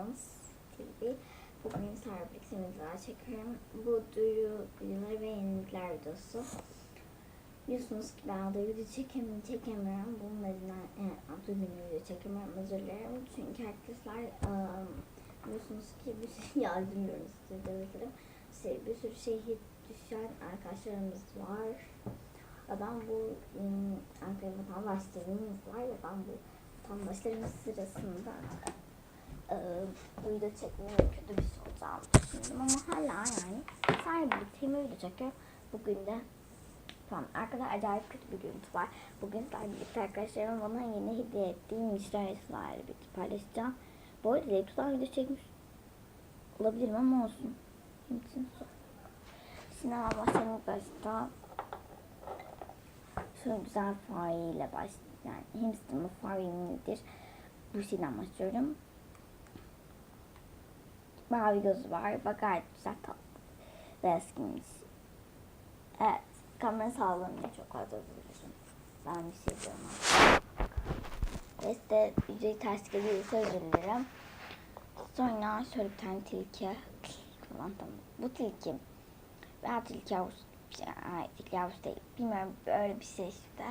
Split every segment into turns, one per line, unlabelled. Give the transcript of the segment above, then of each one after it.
Aydınız TV. Bugün Starbucks çekiyorum. Bu duyuru videoları ve yenilikler videosu. Biliyorsunuz ki ben de video çekem çekemiyorum. Bunun yüzünden yani adı günü video çekemiyorum. Özür dilerim. Çünkü arkadaşlar ıı, biliyorsunuz ki bir şey yazdırmıyoruz size. Şey, bir sürü şehit düşen arkadaşlarımız var. Ve ben bu ım, Ankara vatandaşlarımız var ve ben bu vatandaşlarımız sırasında e, video çekmeye kötü bir şey olacağını düşündüm ama hala yani sadece birlikte video çekiyorum. Bugün de Tamam arkada acayip kötü bir görüntü var. Bugün sizlerle birlikte arkadaşlarım bana yeni hediye ettiği Müşteri sizlerle birlikte paylaşacağım. Bu arada laptop'tan video çekmiş olabilirim ama olsun. Kimsin. Sinema başlamak başta şöyle güzel fareyle baş yani hamster mı fare mi nedir? Bu şeyden başlıyorum. Mavi gözü var. Bak gayet güzel tatlı. Beyaz giymiş. Evet. Kamera sağlamıyor çok fazla duruyorum. Ben bir şey diyorum. Ve size videoyu ters geliyorsa özür dilerim. Sonra şöyle bir tane tilki tamam. Bu tilki veya tilki yavrusu ay, tilki yavrusu değil. Bilmiyorum böyle bir şey işte.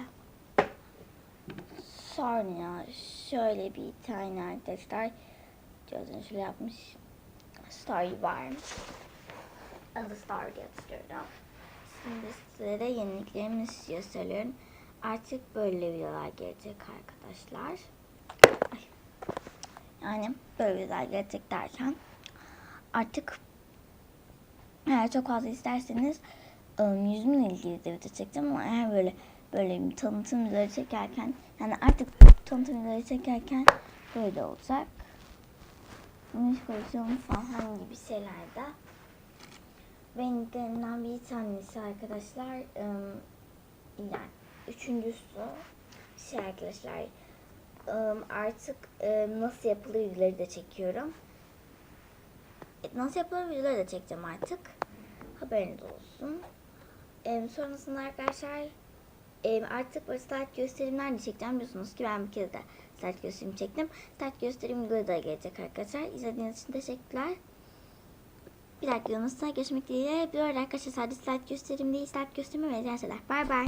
Sonra şöyle bir tane arkadaşlar gözünü şöyle yapmış. Story var. Adı Star diye hatırlıyorum. Şimdi size de yeniliklerimizi gösteriyorum. Artık böyle videolar gelecek arkadaşlar. Yani böyle videolar gelecek derken artık eğer çok fazla isterseniz ım, yüzümle ilgili de video çekeceğim ama eğer böyle böyle bir tanıtım videoları çekerken yani artık tanıtım videoları çekerken böyle olacak. Pozisyonu falan gibi şeylerde. Benimlerinden bir tanesi arkadaşlar yani üçüncüsü şey arkadaşlar artık nasıl yapılır videoları da çekiyorum. E, Nasıl yapılır videoları da çekeceğim artık. Haberiniz olsun. Sonrasında arkadaşlar em, artık böyle slide gösterimler de çekeceğim. Biliyorsunuz ki ben bir kez de slide gösterim çektim. Slide gösterim videoları da gelecek arkadaşlar. İzlediğiniz için teşekkürler. Bir dakika yanınızda görüşmek dileğiyle. Bir arkadaşlar sadece slide gösterim değil, slide gösterimi ve diğer şeyler. Bay bay.